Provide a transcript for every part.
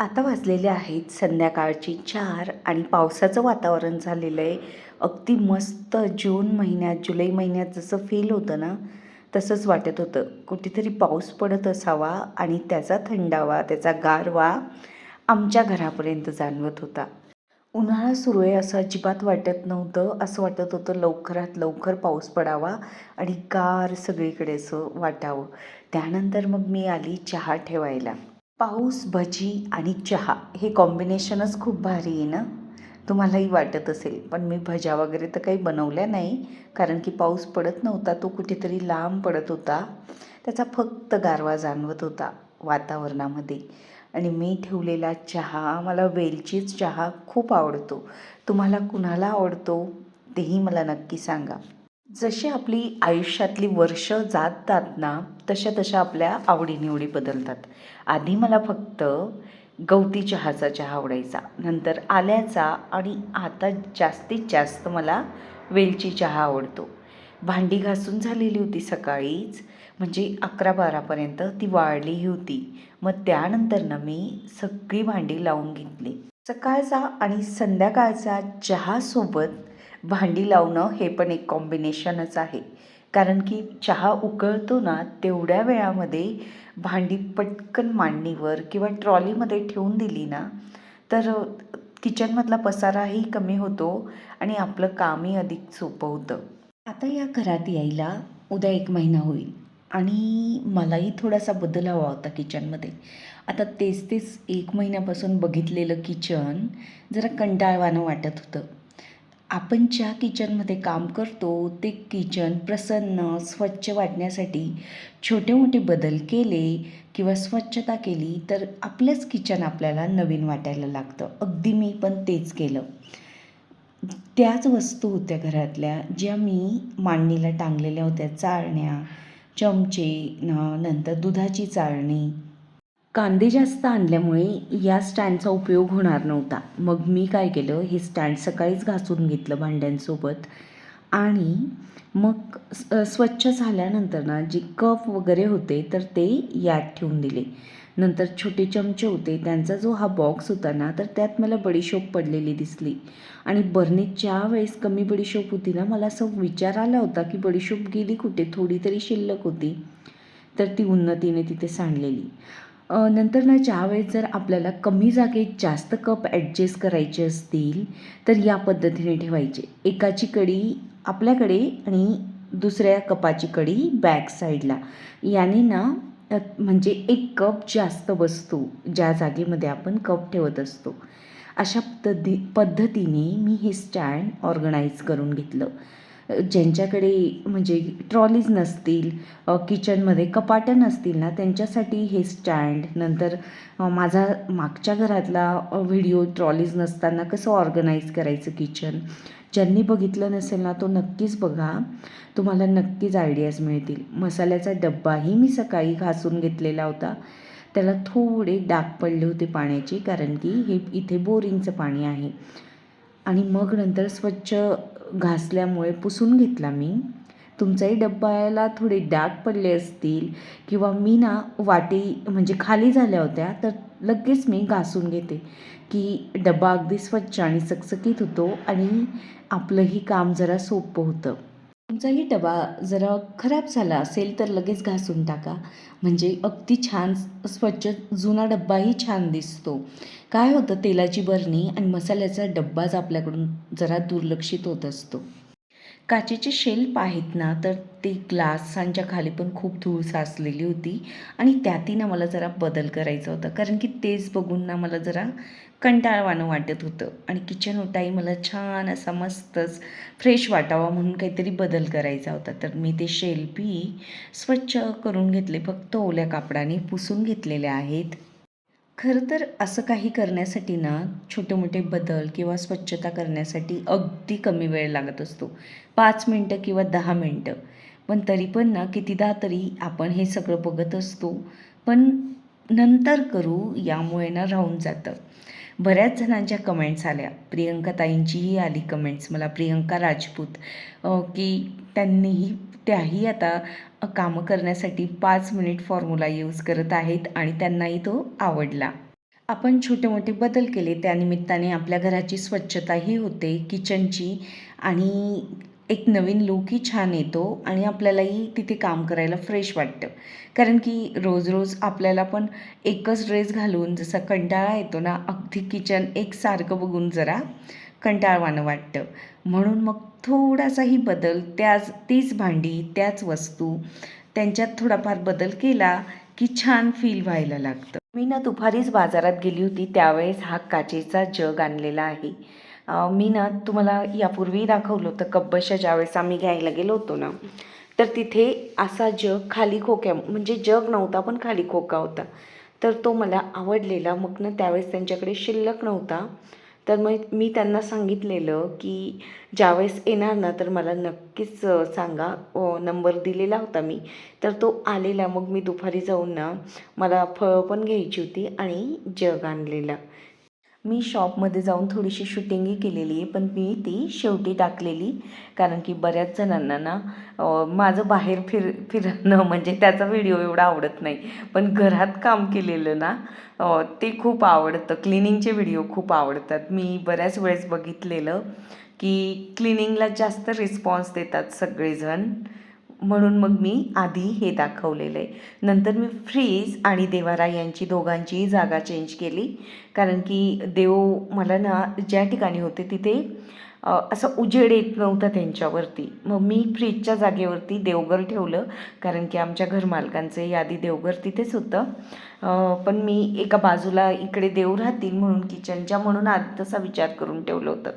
आता वाजलेले आहेत. संध्याकाळची चार आणि पावसाचं वातावरण झालेलं आहे. अगदी मस्त जून महिन्यात जुलै महिन्यात जसं फील होतं ना तसंच वाटत होतं. कुठेतरी पाऊस पडत असावा आणि त्याचा थंडावा त्याचा गारवा आमच्या घरापर्यंत जाणवत होता. उन्हाळा सुरू आहे असं अजिबात वाटत नव्हतं. असं वाटत होतं लवकरात लवकर पाऊस पडावा आणि गार सगळीकडे असं वाटावं. त्यानंतर मग मी आली चहा ठेवायला. पाऊस भजी आणि चहा हे कॉम्बिनेशनच खूप भारी आहे ना? तुम्हालाही वाटत असेल पण मी भज्या वगैरे तर काही बनवल्या नाही. कारण की पाऊस पडत नव्हता तो कुठेतरी लांब पडत होता. त्याचा फक्त गारवा जाणवत होता वातावरणामध्ये. आणि मी ठेवलेला चहा मला वेलचीच चहा खूप आवडतो. तुम्हाला कुणाला आवडतो तेही मला नक्की सांगा. जशी आपली आयुष्यातली वर्ष जातात ना तशा तशा आपल्या आवडीनिवडी बदलतात. आधी मला फक्त गवती चहाचा चहा आवडायचा नंतर आल्याचा आणि आता जास्तीत जास्त मला वेलची चहा आवडतो. भांडी घासून झालेली होती सकाळीच म्हणजे अकरा बारापर्यंत ती वाळलीही होती. मग त्यानंतर ना मी सगळी भांडी लावून घेतली. सकाळचा आणि संध्याकाळचा चहासोबत भांडी लावणं हे पण एक कॉम्बिनेशनच आहे. कारण की चहा उकळतो ना तेवढ्या वेळामध्ये भांडी पटकन मांडणीवर किंवा ट्रॉलीमध्ये ठेवून दिली ना तर किचनमधला पसाराही कमी होतो आणि आपलं कामही अधिक सोपं होतं. आता या घरात यायला उद्या एक महिना होईल आणि मलाही थोडासा बदल हवा होता किचनमध्ये. आता तेच तेच एक महिन्यापासून बघितलेलं किचन जरा कंटाळवाणं वाटत होतं. आपण ज्या किचनमध्ये काम करतो ते किचन प्रसन्न स्वच्छ वाटण्यासाठी छोटे मोठे बदल केले किंवा स्वच्छता केली तर आपलंच किचन आपल्याला नवीन वाटायला लागतं. अगदी मी पण तेच केलं. त्याच वस्तू होत्या घरातल्या ज्या मी मांडणीला टांगलेल्या होत्या चाळण्या चमचे नंतर दुधाची चाळणी कांदे जास्त आणल्यामुळे या स्टँडचा उपयोग होणार नव्हता. मग मी काय केलं हे स्टँड सकाळीच घासून घेतलं भांड्यांसोबत. आणि मग स्वच्छ झाल्यानंतर ना जे कप वगैरे होते तर ते यात ठेवून दिले. नंतर छोटे चमचे होते त्यांचा जो हा बॉक्स होता ना तर त्यात मला बडीशोप पडलेली दिसली. आणि बर्नीत ज्या वेळेस कमी बडीशोप होती ना मला असं विचार आला होता की बडीशोप गेली कुठे? थोडी तरी शिल्लक होती. तर ती उन्नतीने तिथे सांडलेली. नंतर ना ज्यावेळेस जर आपल्याला कमी जागेत जास्त कप ॲडजस्ट करायचे असतील तर या पद्धतीने ठेवायचे. एकाची कडी आपल्याकडे आणि दुसऱ्या कपाची कडी बॅक साईडला याने ना म्हणजे एक कप जास्त बसतो ज्या जागेमध्ये आपण कप ठेवत असतो. अशा पद्धती पद्धतीने मी हे स्टँड ऑर्गनाईज करून घेतलं. ज्यांच्याकडे म्हणजे ट्रॉलीज नसतील किचनमध्ये कपाटं नसतील ना त्यांच्यासाठी हे स्टँड नंतर माझा मागच्या घरातला व्हिडिओ ट्रॉलीज नसताना कसं ऑर्गनाईज करायचं किचन ज्यांनी बघितलं नसेल ना तो नक्कीच बघा. तुम्हाला नक्कीच आयडियाज मिळतील. मसाल्याचा डब्बाही मी सकाळी घासून घेतलेला होता. त्याला थोडे डाग पडले होते पाण्याचे कारण की हे इथे बोरिंगचं पाणी आहे. आणि मग नंतर स्वच्छ घासल्यामुळे पुसून घेतला मी. तुमचाही डब्बाला थोडे डाग पडले असतील किंवा मी ना वाटी म्हणजे खाली झाल्या होत्या तर लगेच मी घासून घेते. की डब्बा अगदी स्वच्छ आणि चकचकीत होतो आणि आपलंही काम जरा सोपं होतं. तुमचाही डबा जरा खराब झाला असेल तर लगेच घासून टाका. म्हणजे अगदी छान स्वच्छ जुना डब्बाही छान दिसतो. काय होतं तेलाची बरणी आणि मसाल्याचा डब्बाच आपल्याकडून जरा दुर्लक्षित होत असतो. काचेचे शेल्फ आहेत ना तर ते ग्लासांच्या खाली पण खूप धूळ साचलेली होती आणि त्यातही ना मला जरा बदल करायचा होता. कारण की तेच बघून ना मला जरा कंटाळवाणं वाटत होतं. आणि किचन ओटाही मला छान असा मस्तच फ्रेश वाटावा म्हणून काहीतरी बदल करायचा होता. तर मी ते शेल्फही स्वच्छ करून घेतले. फक्त ओल्या कापडाने पुसून घेतलेले आहेत. खरं तर असं काही करण्यासाठी ना छोटे मोठे बदल किंवा स्वच्छता करण्यासाठी अगदी कमी वेळ लागत असतो. पाच मिनटं किंवा दहा मिनटं. पण तरी पण ना कितीदा तरी आपण हे सगळं बघत असतो. पण नंतर करू यामुळे ना राहून जातं. बऱ्याच जणांच्या कमेंट्स आल्या. प्रियंका ताईंचीही आली कमेंट्स मला प्रियंका राजपूत की त्यांनीही त्याही आता कामं करण्यासाठी पाच मिनिट फॉर्म्युला यूज करत आहेत आणि त्यांनाही तो आवडला. आपण छोटे मोठे बदल केले. त्यानिमित्ताने आपल्या घराची स्वच्छताही होते किचनची आणि एक नवीन लूकही छान येतो आणि आपल्यालाही तिथे काम करायला फ्रेश वाटतं. कारण की रोज रोज आपल्याला पण एकच ड्रेस घालून जसा कंटाळा येतो ना अगदी किचन एकसारखं बघून जरा कंटाळवाणं वाटतं. म्हणून मग थोडासाही बदल त्याच तीच भांडी त्याच वस्तू त्यांच्यात थोडाफार बदल केला की छान फील व्हायला लागतं. मी ना दुपारीच बाजारात गेली होती त्यावेळेस हा काचेचा जग आणलेला आहे. मी ना तुम्हाला यापूर्वी दाखवलं होतं कब्बशा ज्यावेळेस आम्ही घ्यायला गेलो होतो ना तर तिथे असा जग खाली खोक्या म्हणजे जग नव्हता पण खाली खोका होता. तर तो मला आवडलेला मग ना त्यावेळेस त्यांच्याकडे शिल्लक नव्हता. तर मग मी त्यांना सांगितलेलं की ज्यावेळेस येणार ना तर मला नक्कीच सांगा. नंबर दिलेला होता मी. तर तो आलेला. मग मी दुपारी जाऊन ना मला फळं पण घ्यायची होती आणि जग आणलेला. मी शॉपमध्ये जाऊन थोडीशी शूटिंगही केलेली आहे पण मी ती शेवटी टाकलेली. कारण की बऱ्याच जणांना ना माझं बाहेर फिर फिरणं म्हणजे त्याचा व्हिडिओ एवढा आवडत नाही. पण घरात काम केलेलं ना ते खूप आवडतं. क्लिनिंगचे व्हिडिओ खूप आवडतात. मी बऱ्याच वेळेस बघितलेलं की क्लिनिंगला जास्त रिस्पॉन्स देतात सगळेजण. म्हणून मग मी आधी हे दाखवलेलं आहे. नंतर मी फ्रीज आणि देवारा यांची दोघांचीही जागा चेंज केली. कारण की देव मला ना ज्या ठिकाणी होते तिथे असं उजेड येत नव्हतं त्यांच्यावरती. मग मी फ्रीजच्या जागेवरती देवघर ठेवलं कारण की आमच्या घरमालकांचं यादी देवघर तिथेच होतं. पण मी एका बाजूला इकडे देव राहतील म्हणून किचनच्या म्हणून आधी तसा विचार करून ठेवलं होतं.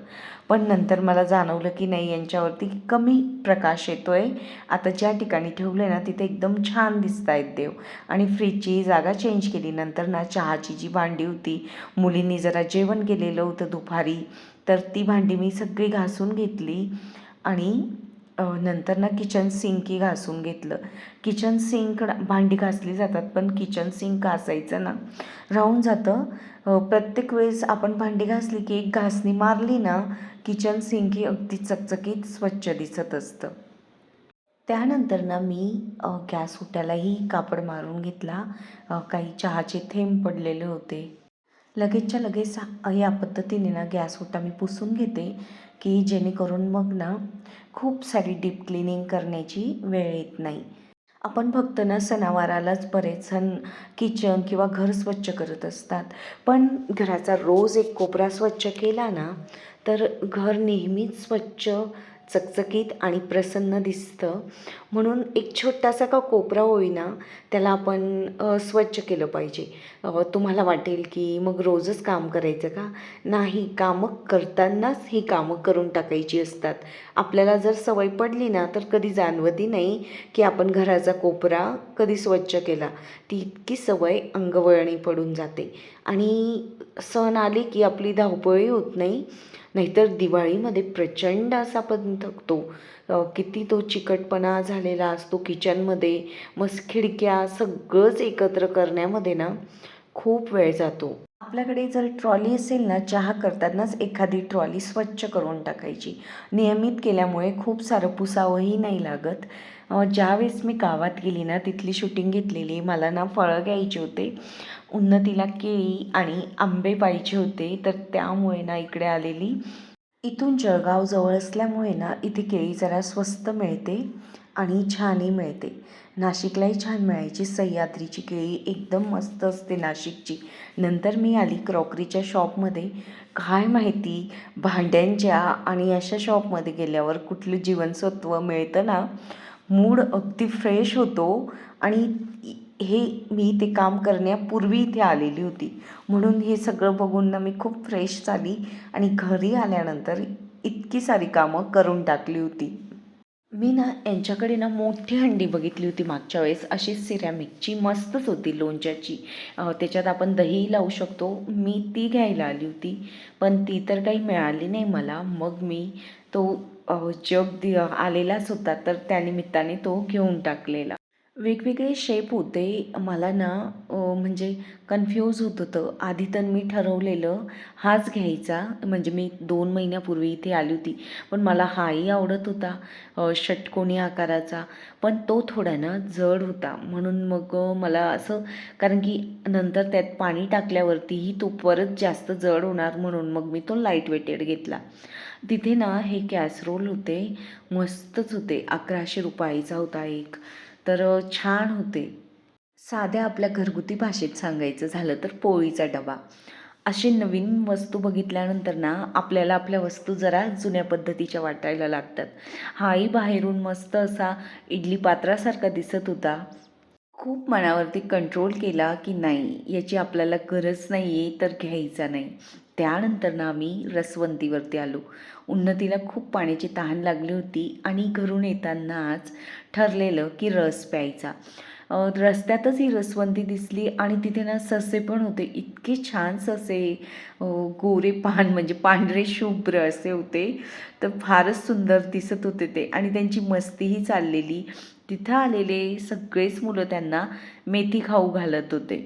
पण नंतर मला जाणवलं की नाही यांच्यावरती कमी प्रकाश येतो आहे आता ज्या ठिकाणी ठेवलं आहे ना तिथे एकदम छान दिसत आहेत देव. आणि फ्रीजची जागा चेंज केली. नंतर ना चहाची जी भांडी होती मुलींनी जरा जेवण केलेलं होतं दुपारी. तर ती भांडी मी सगळी घासून घेतली आणि नंतर ना किचन सिंकही घासून घेतलं. किचन सिंक भांडी घासली जातात पण किचन सिंक घासायचं ना. राहून जातं. प्रत्येक वेळेस आपण भांडी घासली की एक घासणी मारली ना किचन सिंक ही अगदी चकचकीत स्वच्छ दिसत असतं. त्यानंतर ना मी गॅस उठायलाही कापड मारून घेतला. काही चहाचे थेंब पडलेले होते. लगेचच्या लगेच या पद्धतीने ना गॅस ओटा मी पुसून घेते की जेणेकरून मग ना खूप सारी डीप क्लिनिंग करण्याची वेळ येत नाही. आपण फक्त ना सणावारालाच बरेच जण किचन किंवा घर स्वच्छ करत असतात. पण घराचा रोज एक कोपरा स्वच्छ केला ना तर घर नेहमीच स्वच्छ चकचकीत आणि प्रसन्न दिसतं. म्हणून एक छोटासा का कोपरा होईना त्याला आपण स्वच्छ केलं पाहिजे. तुम्हाला वाटेल की मग रोजच काम करायचं का? नाही कामं करतानाच ही कामं करून टाकायची असतात. आपल्याला जर सवय पडली ना तर कधी जाणवती नाही की आपण घराचा कोपरा कधी स्वच्छ केला. ती इतकी सवय अंगवळणी पडून जाते. आणि सण आले की आपली धावपळी होत नाही. नाहीतर दिवाळीमध्ये प्रचंड असा पण थकतो किती तो चिकटपणा झालेला असतो किचनमध्ये मग खिडक्या सगळंच एकत्र करण्यामध्ये ना खूप वेळ जातो. आपल्याकडे जर ट्रॉली असेल ना चहा करतानाच एखादी ट्रॉली स्वच्छ करून टाकायची. नियमित केल्यामुळे खूप सारं पुसावंही नाही लागत. ज्यावेळेस मी गावात गेली ना तिथली शूटिंग घेतलेली मला ना फळं घ्यायचे होते. उन्नतीला केळी आणि आंबे पाहिजे होते तर त्यामुळे ना इकडे आलेली. इथून जळगाव जवळ असल्यामुळे ना इथे केळी जरा स्वस्त मिळते आणि छानही मिळते. नाशिकलाही छान मिळायची. सह्याद्रीची केळी एकदम मस्त असते नाशिकची. नंतर मी आली क्रॉकरीच्या शॉपमध्ये. काय माहिती भांड्यांच्या आणि अशा शॉपमध्ये गेल्यावर कुठलं जीवनसत्व मिळतं ना? मूड अगदी फ्रेश होतो आणि हे मी ते काम करण्यापूर्वी इथे आलेली होती. म्हणून हे सगळं बघून ना मी खूप फ्रेश झाली आणि घरी आल्यानंतर इतकी सारी कामं करून टाकली होती. मी ना यांच्याकडे ना मोठी हंडी बघितली होती मागच्या वेळेस. अशी सिरॅमिकची मस्तच होती लोणच्याची. त्याच्यात आपण दही लावू शकतो. मी ती घ्यायला आली होती. पण ती तर काही मिळाली नाही मला. मग मी तो जग दि आलेलाच होता. तर त्यानिमित्ताने तो घेऊन टाकलेला. वेगवेगळे शेप होते. मला ना म्हणजे कन्फ्यूज होत होतं. आधी तर मी ठरवलेलं हाच घ्यायचा. म्हणजे मी दोन महिन्यापूर्वी इथे आली होती. पण मला हाही आवडत होता. षटकोनी आकाराचा. पण तो थोडा ना जड होता. म्हणून मग मला असं कारण की नंतर त्यात पाणी टाकल्यावरतीही तो परत जास्त जड होणार म्हणून मग मी तो लाइट वेटेड घेतला. तिथे ना हे कॅसरोल होते. मस्तच होते. अकराशे रुपयाचा होता एक. तर छान होते. साध्या आपल्या घरगुती भाषेत सांगायचं झालं तर पोळीचा डबा. असे नवीन वस्तू बघितल्यानंतर ना आपल्याला आपल्या वस्तू जरा जुन्या पद्धतीच्या वाटायला लागतात. हाही बाहेरून मस्त असा इडली पात्रासारखा दिसत होता. खूप मनावरती कंट्रोल केला की नाही याची आपल्याला गरज नाही आहे तर घ्यायचा नाही. त्यानंतर ना आम्ही रसवंतीवरती आलो. उन्नतीला खूप पाण्याची तहान लागली होती आणि घरून येतानाच ठरलेलं की रस प्यायचा. रस्त्यातच ही रसवंती दिसली आणि तिथे ना ससे पण होते. इतके छान ससे गोरे पान म्हणजे पांढरे शुभ्र असे होते. तर फारच सुंदर दिसत होते ते. आणि त्यांची मस्तीही चाललेली. तिथं आलेले सगळेच मुलं त्यांना मेथी खाऊ घालत होते.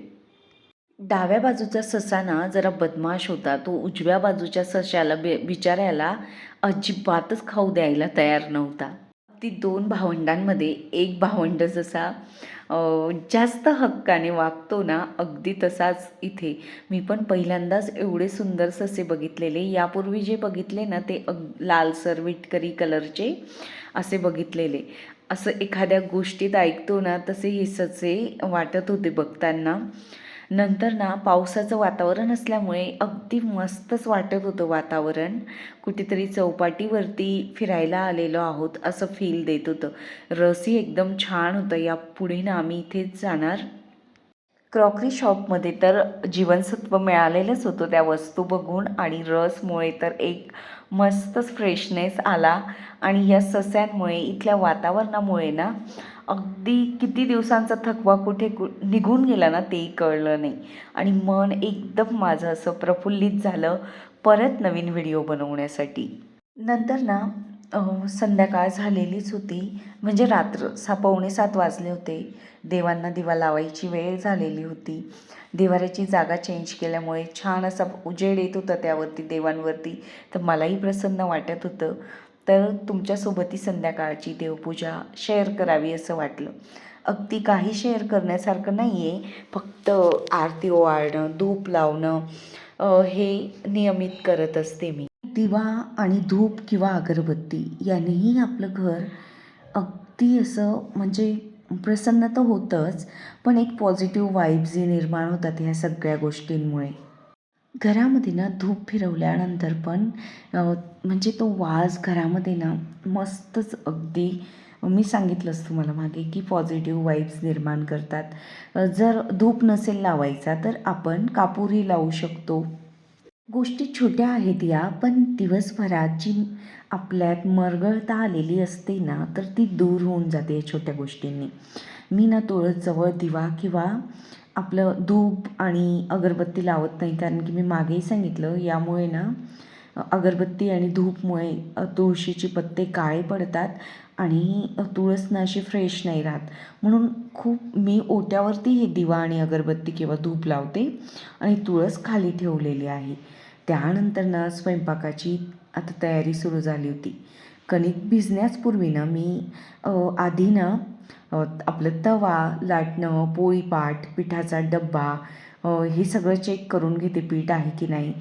डाव्या बाजूचा ससा ना जरा बदमाश होता. तो उजव्या बाजूच्या सशाला बे बिचाऱ्याला अजिबातच खाऊ द्यायला तयार नव्हता. ती दोन भावंडांमध्ये एक भावंड जसा जास्त हक्काने वागतो ना अगदी तसाच इथे. मी पण पहिल्यांदाच एवढे सुंदर ससे बघितलेले. यापूर्वी जे बघितले ना ते अग लालसर विटकरी कलरचे असे बघितलेले. असं एखाद्या गोष्टीत ऐकतो ना तसे हे ससे वाटत होते बघताना. नंतर ना पावसाचं वातावरण असल्यामुळे अगदी मस्तच वाटत होतं वातावरण. कुठेतरी चौपाटीवरती फिरायला आलेलो आहोत असं फील देत होतं. रसही एकदम छान होतं. या पुढे ना आम्ही इथेच जाणार. क्रॉकरी शॉपमध्ये तर जीवनसत्व मिळालेलंच होतं त्या वस्तू बघून आणि रसमुळे तर एक मस्तच फ्रेशनेस आला. आणि या सस्यांमुळे इथल्या वातावरणामुळे ना अगदी किती दिवसांचा थकवा कुठे कु निघून गेला ना तेही कळलं नाही. आणि मन एकदम माझं असं प्रफुल्लित झालं परत नवीन व्हिडिओ बनवण्यासाठी. नंतर ना संध्याकाळ झालेलीच होती. म्हणजे रात्र सा पावणे सात वाजले होते. देवांना दिवा लावायची वेळ झालेली होती. देवाऱ्याची जागा चेंज केल्यामुळे छान असा उजेड येत होता त्यावरती देवांवरती. तर मलाही प्रसन्न वाटत होतं. तर तुमच्यासोबतही संध्याकाळची देवपूजा शेअर करावी असं वाटलं. अगदी काही शेअर करण्यासारखं नाही आहे फक्त आरती ओवाळणं धूप लावणं हे नियमित करत असते मी. दिवा आणि धूप किंवा अगरबत्ती यानेही आपलं घर अगदी असं म्हणजे प्रसन्न तर होतंच पण एक पॉझिटिव्ह वाईब्स निर्माण होतात ह्या सगळ्या गोष्टींमुळे. घरामध्ये ना धूप फिरवल्यानंतर पण म्हणजे तो वास घरामध्ये ना मस्तच अगदी मी सांगितलंच तुम्हाला मागे की पॉझिटिव्ह वाईब्स निर्माण करतात. जर धूप नसेल लावायचा तर आपण कापूरही लावू शकतो. गोष्टी छोट्या आहेत या पण दिवसभरात जी आपल्यात मरगळता आलेली असते ना तर ती दूर होऊन जाते या छोट्या गोष्टींनी. मी ना जवळ दिवा किंवा आपलं धूप आणि अगरबत्ती लावत नाही कारण की मी मागेही सांगितलं यामुळे ना अगरबत्ती आणि धूपमुळे तुळशीचे पत्ते काळे पडतात आणि तुळस ना अशी फ्रेश नाही राहत. म्हणून खूप मी ओट्यावरती हे दिवा आणि अगरबत्ती किंवा धूप लावते आणि तुळस खाली ठेवलेली आहे. त्यानंतर ना स्वयंपाकाची आता तयारी सुरू झाली होती. कणिक भिजण्याचपूर्वी ना मी आधी ना आपलं तवा लाटणं पोळीपाट पिठाचा डब्बा हे सगळं चेक करून घेते पीठ आहे की नाही.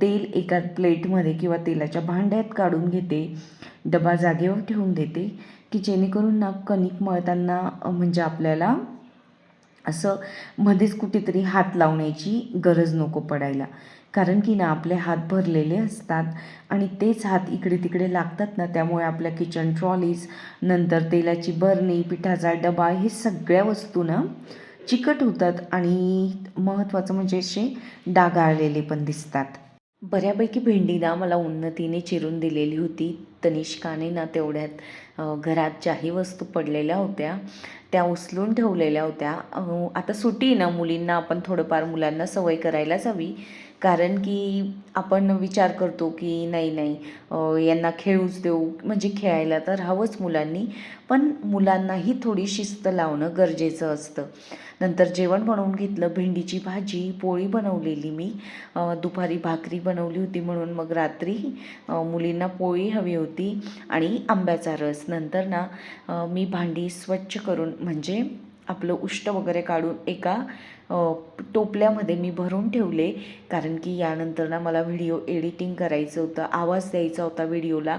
तेल एका प्लेटमध्ये किंवा तेलाच्या भांड्यात काढून घेते. डबा जागेवर ठेवून देते की जेणेकरून ना कणिक मळताना म्हणजे आपल्याला असं मध्येच कुठेतरी हात लावण्याची गरज नको पडायला. कारण की ना आपले हात भरलेले असतात आणि तेच हात इकडे तिकडे लागतात ना त्यामुळे आपल्या किचन ट्रॉलीज नंतर तेलाची बरणी पिठाचा डबा हे सगळ्या वस्तू ना चिकट होतात आणि महत्त्वाचं म्हणजे असे डागाळलेले पण दिसतात. बऱ्यापैकी भेंडी ना मला उन्नतीने चिरून दिलेली होती. तनिष्काने ना तेवढ्यात घरात ज्याही वस्तू पडलेल्या होत्या त्या उचलून ठेवलेल्या होत्या. आता सुटी आहे ना मुलींना आपण थोडंफार मुलांना सवय करायलाच हवी. कारण की आपण विचार करतो की नाही नाही यांना खेळूच देऊ म्हणजे खेळायला तर हवंच मुलांनी. पण मुलांनाही थोडी शिस्त लावणं गरजेचं असतं. नंतर जेवण बनवून घेतलं भेंडीची भाजी पोळी बनवलेली मी. दुपारी भाकरी बनवली होती म्हणून मग रात्री मुलींना पोळी हवी होती आणि आंब्याचा रस. नंतर ना मी भांडी स्वच्छ करून म्हणजे आपलं उष्ट वगैरे काढून एका टोपल्यामध्ये मी भरून ठेवले. कारण की यानंतर ना मला व्हिडिओ एडिटिंग करायचं होतं आवाज द्यायचा होता व्हिडिओला.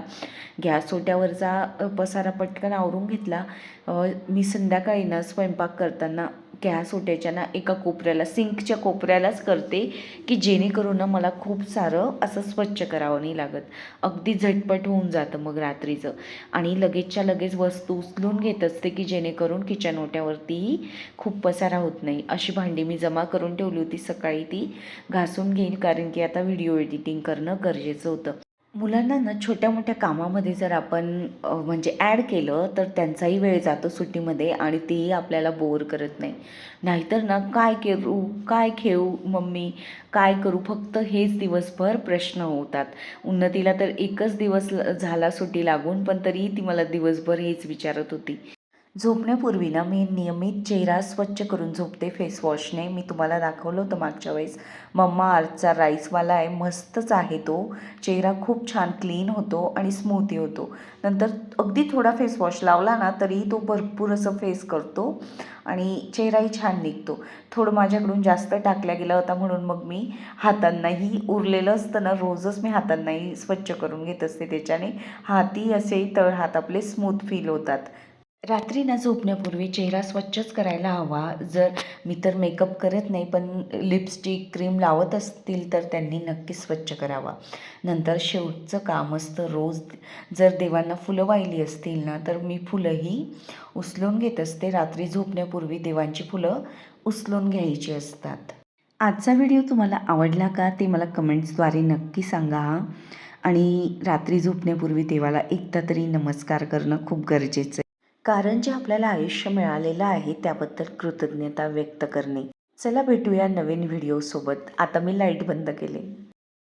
गॅस ओट्यावरचा पसारा पटकन आवरून घेतला. मी संध्याकाळी ना स्वयंपाक करताना गॅस ओट्याच्या ना एका कोपऱ्याला सिंकच्या कोपऱ्यालाच करते की जेणेकरून ना मला खूप सारं असं स्वच्छ करावं नाही लागत. अगदी झटपट होऊन जातं मग रात्रीचं. आणि लगेचच्या लगेच वस्तू उचलून घेत असते की जेणेकरून किचन ओट्यावरतीही खूप पसारा होत नाही. अशी भांडी मी जमा करून ठेवली होती. सकाळी ती घासून घेईल कारण की आता व्हिडिओ एडिटिंग करणं गरजेचं होतं. मुलांना ना छोट्या मोठ्या कामामध्ये जर आपण अ, म्हणजे ॲड केलं तर त्यांचाही वेळ जातो सुट्टीमध्ये आणि तेही आपल्याला बोर करत नाही. नाहीतर ना काय करू काय खेळू मम्मी काय करू फक्त हेच दिवसभर प्रश्न होतात. उन्नतीला तर एकच दिवस ल- झाला सुट्टी लागून पण तरीही ती मला दिवसभर हेच विचारत होती. झोपण्यापूर्वी ना मी नियमित चेहरा स्वच्छ करून झोपते फेसवॉशने मी तुम्हाला दाखवलं होतं मागच्या वेळेस. मम्मा आर्टचा राईसवाला आहे. मस्तच आहे तो. चेहरा खूप छान क्लीन होतो आणि स्मूथी होतो. नंतर अगदी थोडा फेसवॉश लावला ना तरीही तो भरपूर असं फेस करतो आणि चेहराही छान निघतो. थोडं माझ्याकडून जास्त टाकला गेला होता म्हणून मग मी हातांनाही उरलेलं असतं ना रोजच मी हातांनाही स्वच्छ करून घेत असते त्याच्याने. हाती असे तळहात आपले स्मूथ फील होतात. रात्री ना झोपण्यापूर्वी चेहरा स्वच्छच करायला हवा. जर मी तर मेकअप करत नाही पण लिपस्टिक क्रीम लावत असतील तर त्यांनी नक्की स्वच्छ करावा. नंतर शेवटचं काम असतं रोज. जर देवांना फुलं वाहिली असतील ना तर मी फुलंही उचलून घेत असते. रात्री झोपण्यापूर्वी देवांची फुलं उचलून घ्यायची असतात. आजचा व्हिडिओ तुम्हाला आवडला का ते मला कमेंट्सद्वारे नक्की सांगा. आणि रात्री झोपण्यापूर्वी देवाला एकदा तरी नमस्कार करणं खूप गरजेचं आहे. कारण जे आपल्याला आयुष्य मिळालेलं आहे त्याबद्दल कृतज्ञता व्यक्त करणे. चला भेटूया नवीन व्हिडिओसोबत आता मी लाइट बंद केले.